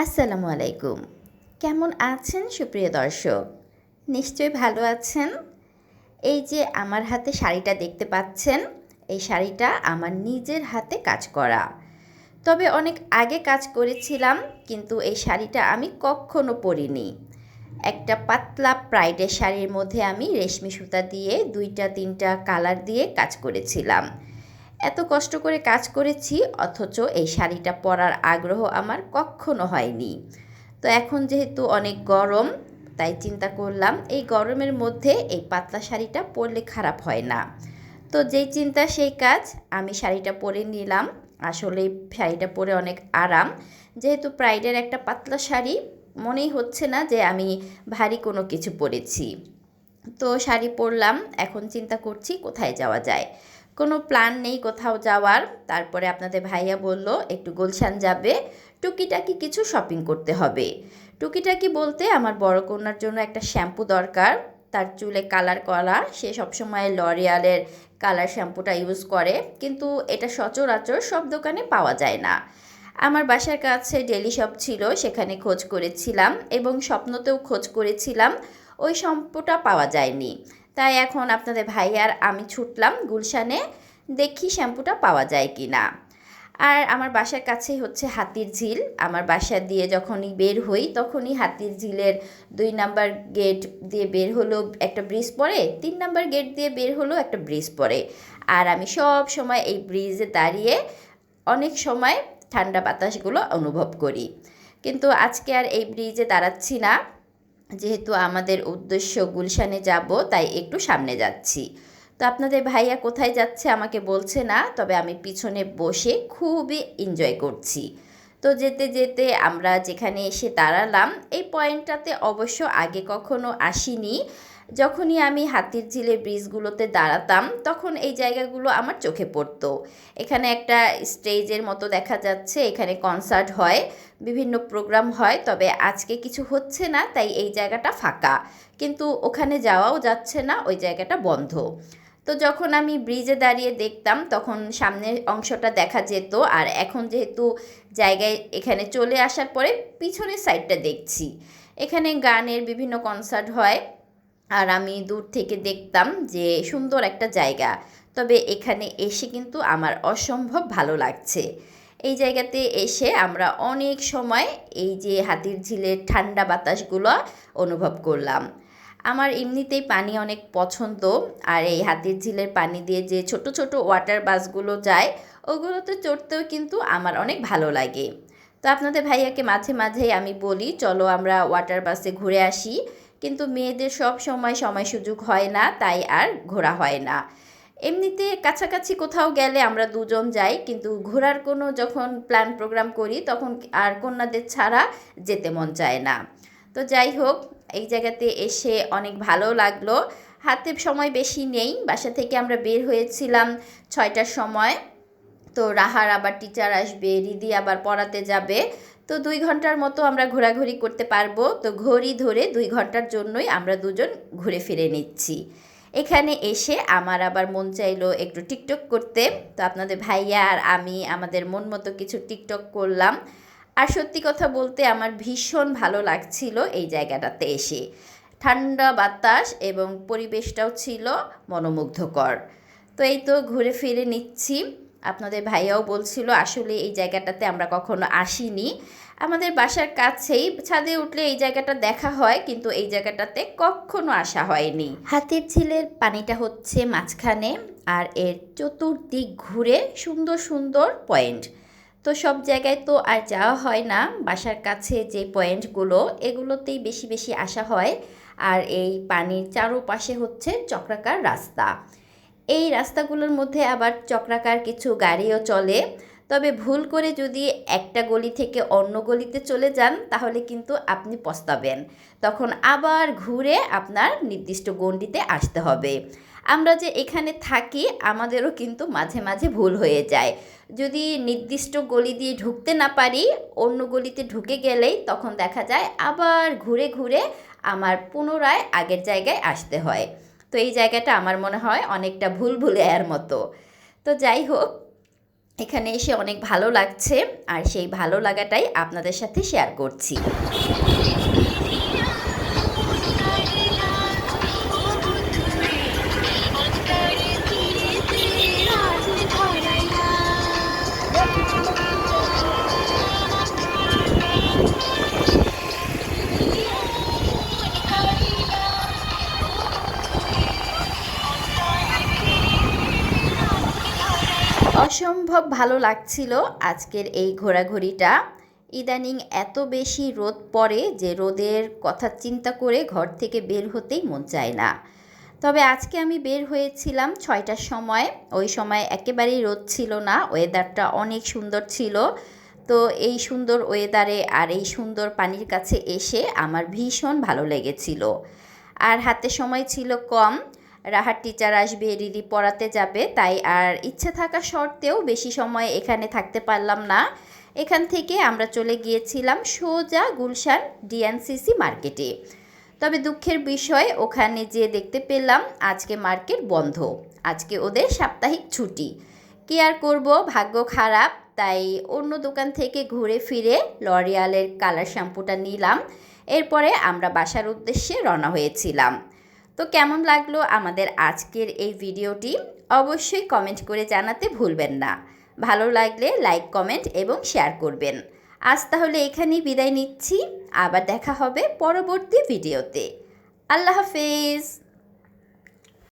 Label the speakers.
Speaker 1: আসসালামু আলাইকুম। কেমন আছেন সুপ্রিয় দর্শক? নিশ্চয়ই ভালো আছেন? এই যে আমার হাতে শাড়িটা দেখতে পাচ্ছেন, এই শাড়িটা আমার নিজের হাতে কাজ করা। তবে অনেক আগে কাজ করেছিলাম, কিন্তু এই শাড়িটা আমি কখনো পরিনি। একটা পাতলা প্রাইডের শাড়ির মধ্যে আমি রেশমি সুতা দিয়ে দুইটা, তিনটা কালার দিয়ে কাজ করেছিলাম। এত কষ্ট করে কাজ করেছি, অথচ এই শাড়িটা পরার আগ্রহ আমার কখনো হয়নি। তো এখন যেহেতু অনেক গরম, তাই চিন্তা করলাম এই গরমের মধ্যে এই পাতলা শাড়িটা পরলে খারাপ হয় না। তো যেই চিন্তা, সেই কাজ আমি শাড়িটা পরে নিলাম। আসলে শাড়িটা পরে অনেক আরাম। যেহেতু প্রাইডের একটা পাতলা শাড়ি, মনেই হচ্ছে না যে আমি ভারী কোনো কিছু পরেছি। তো শাড়ি পরলাম, এখন চিন্তা করছি কোথায় যাওয়া যায়? কোনো প্ল্যান নেই কোথাও যাওয়ার। তারপরে আপনাদের ভাইয়া বলল, একটু গুলশান যাবে, টুকিটাকি কিছু শপিং করতে হবে। টুকিটাকি বলতে আমার বড় কন্যার জন্য একটা শ্যাম্পু দরকার। তার চুলে কালার করা, সে সবসময় লরিয়ালের কালার শ্যাম্পুটা ইউজ করে। কিন্তু এটা সচরাচর সব দোকানে পাওয়া যায় না। আমার বাসার কাছে ডেলি শপ ছিল, সেখানে খোঁজ করেছিলাম এবং স্বপ্নতেও খোঁজ করেছিলাম। ওই শ্যাম্পুটা পাওয়া যায়নি। তাই এখন আপনাদের ভাই আর আমি ছুটলাম গুলশানে, দেখি শ্যাম্পুটা পাওয়া যায় কি না আর আমার বাসার কাছেই হচ্ছে হাতির ঝিল। আমার বাসা দিয়ে যখনই বের হই, তখনই হাতির ঝিলের দুই নাম্বার গেট দিয়ে বের হলো একটা ব্রিজ পড়ে তিন নাম্বার গেট দিয়ে বের হলো একটা ব্রিজ পড়ে আর আমি সব সময় এই ব্রিজে দাঁড়িয়ে অনেক সময় ঠান্ডা বাতাসগুলো অনুভব করি। কিন্তু আজকে আর এই ব্রিজে দাঁড়াচ্ছি না। যেহেতু আমাদের উদ্দেশ্য গুলশানে যাব, তাই একটু সামনে যাচ্ছি। তো আপনাদের ভাইয়া কোথায় যাচ্ছে আমাকে বলছে না, তবে আমি পিছনে বসে খুবই এনজয় করছি। তো যেতে যেতে আমরা যেখানে এসে দাঁড়ালাম, এই পয়েন্টটাতে অবশ্য আগে কখনো আসিনি। যখনই আমি হাতির ঝিলে ব্রিজগুলোতে দাঁড়াতাম, তখন এই জায়গাগুলো আমার চোখে পড়তো। এখানে একটা স্টেজের মতো দেখা যাচ্ছে, এখানে কনসার্ট হয়, বিভিন্ন প্রোগ্রাম হয়, তবে আজকে কিছু হচ্ছে না, তাই এই জায়গাটা ফাঁকা। কিন্তু ওখানে যাওয়াও যাচ্ছে না, ওই জায়গাটা বন্ধ। তো যখন আমি ব্রিজে দাঁড়িয়ে দেখতাম, তখন সামনের অংশটা দেখা যেত। আর এখন যেহেতু জায়গায় এখানে চলে আসার পরে পিছনের সাইডটা দেখছি। এখানে গানের বিভিন্ন কনসার্ট হয়। আর আমি দূর থেকে দেখতাম যে সুন্দর একটা জায়গা। তবে এখানে এসে কিন্তু আমার অসম্ভব ভালো লাগছে। এই জায়গাতে এসে আমরা অনেক সময় এই যে হাতির ঝিলের ঠান্ডা বাতাসগুলো অনুভব করলাম। আমার এমনিতেই পানি অনেক পছন্দ, আর এই হাতির ঝিলের পানি দিয়ে যে ছোট ছোট ওয়াটার বাসগুলো যায়, ওগুলোতে চড়তেও কিন্তু আমার অনেক ভালো লাগে। তো আপনাদের ভাইয়াকে মাঝে মাঝেই আমি বলি, চলো আমরা ওয়াটার বাসে ঘুরে আসি। কিন্তু মেয়েদের সব সময় সময় সুযোগ হয় না, তাই আর ঘোরা হয় না। এমনিতে কাছাকাছি কোথাও গেলে আমরা দুজন যাই, কিন্তু ঘোরার কোনো যখন প্ল্যান প্রোগ্রাম করি, তখন আর কন্যাদের ছাড়া যেতে মন চায় না। তো যাই হোক, এই জায়গাতে এসে অনেক ভালো লাগল। হাতে সময় বেশি নেই, বাসা থেকে আমরা বের হয়েছিলাম ছয়টার সময়। তো রাহার আবার টিচার আসবে, রিদি আবার পড়াতে যাবে। তো দুই ঘণ্টার মতো আমরা ঘোরাঘুরি করতে পারব। তো ঘড়ি ধরে দুই ঘণ্টার জন্যই আমরা দুজন ঘুরে ফিরে নিচ্ছি। এখানে এসে আমার আবার মন চাইলো একটু টিকটক করতে। তো আপনাদের ভাইয়া আর আমি আমাদের মন মতো কিছু টিকটক করলাম। আর সত্যি কথা বলতে আমার ভীষণ ভালো লাগছিল এই জায়গাটাতে এসে। ঠান্ডা বাতাস এবং পরিবেশটাও ছিল মনোমুগ্ধকর। তো এই তো ঘুরে ফিরে নিচ্ছি। আপনাদের ভাইয়াও বলছিল, আসলে এই জায়গাটাতে আমরা কখনো আসিনি। আমাদের বাসার কাছেই ছাদে উঠলে এই জায়গাটা দেখা হয়, কিন্তু এই জায়গাটাতে কখনো আসা হয়নি। হাতির ঝিলের পানিটা হচ্ছে মাঝখানে, আর এর চতুর্দিক ঘুরে সুন্দর সুন্দর পয়েন্ট। তো সব জায়গায় তো আর যাওয়া হয় না। বাসার কাছে যে পয়েন্টগুলো, এগুলোতেই বেশি বেশি আসা হয়। আর এই পানির চারোপাশে হচ্ছে চক্রাকার রাস্তা। এই রাস্তাগুলোর মধ্যে আবার চক্রাকার কিছু গাড়িও চলে। তবে ভুল করে যদি একটা গলি থেকে অন্য গলিতে চলে যান, তাহলে কিন্তু আপনি পস্তাবেন। তখন আবার ঘুরে আপনার নির্দিষ্ট গণ্ডিতে আসতে হবে। আমরা যে এখানে থাকি, আমাদেরও কিন্তু মাঝে মাঝে ভুল হয়ে যায়। যদি নির্দিষ্ট গলি দিয়ে ঢুকতে না পারি, অন্য গলিতে ঢুকে গেলেই তখন দেখা যায় আবার ঘুরে ঘুরে আমার পুনরায় আগের জায়গায় আসতে হয়। তো এই জায়গাটা আমার মনে হয় অনেকটা ভুল ভুলে মতো। তো যাই হোক এখানে এসে অনেক ভালো লাগছে আর সেই ভালো লাগাটাই আপনাদের সাথে শেয়ার করছি। অসম্ভব ভালো লাগছিল আজকের এই ঘোরাঘুরিটা। ইদানিং এত বেশি রোদ পড়ে যে রোদের কথা চিন্তা করে ঘর থেকে বের হতেই মন চায় না। তবে আজকে আমি বের হয়েছিলাম ছয়টার সময়। ওই সময় একেবারেই রোদ ছিল না, ওয়েদারটা অনেক সুন্দর ছিল। তো এই সুন্দর ওয়েদারে আর এই সুন্দর পানির কাছে এসে আমার ভীষণ ভালো লেগেছিল। আর হাতে সময় ছিল কম। রাহার টিচার আসবে রিদি পড়াতে যাবে, তাই আর ইচ্ছে থাকা সত্ত্বেও বেশি সময় এখানে থাকতে পারলাম না। এখান থেকে আমরা চলে গিয়েছিলাম সোজা গুলশান ডিএনসিসি মার্কেটে। তবে দুঃখের বিষয়, ওখানে যে দেখতে পেলাম আজকে মার্কেট বন্ধ। আজকে ওদের সাপ্তাহিক ছুটি। কি আর করব, ভাগ্য খারাপ, তাই অন্য দোকান থেকে ঘুরে ফিরে লরিয়ালের কালার শ্যাম্পুটা নিলাম। এরপরে আমরা বাসার উদ্দেশ্যে রওনা হয়েছিলাম। তো কেমন লাগল আমাদের আজকের এই ভিডিওটি? অবশ্যই কমেন্ট করে জানাতে ভুলবেন না। ভালো লাগলে লাইক কমেন্ট এবং শেয়ার করবেন। আজ তাহলে এখানেই বিদায় নিচ্ছি। আবার দেখা হবে পরবর্তী ভিডিওতে। আল্লাহ হাফেজ!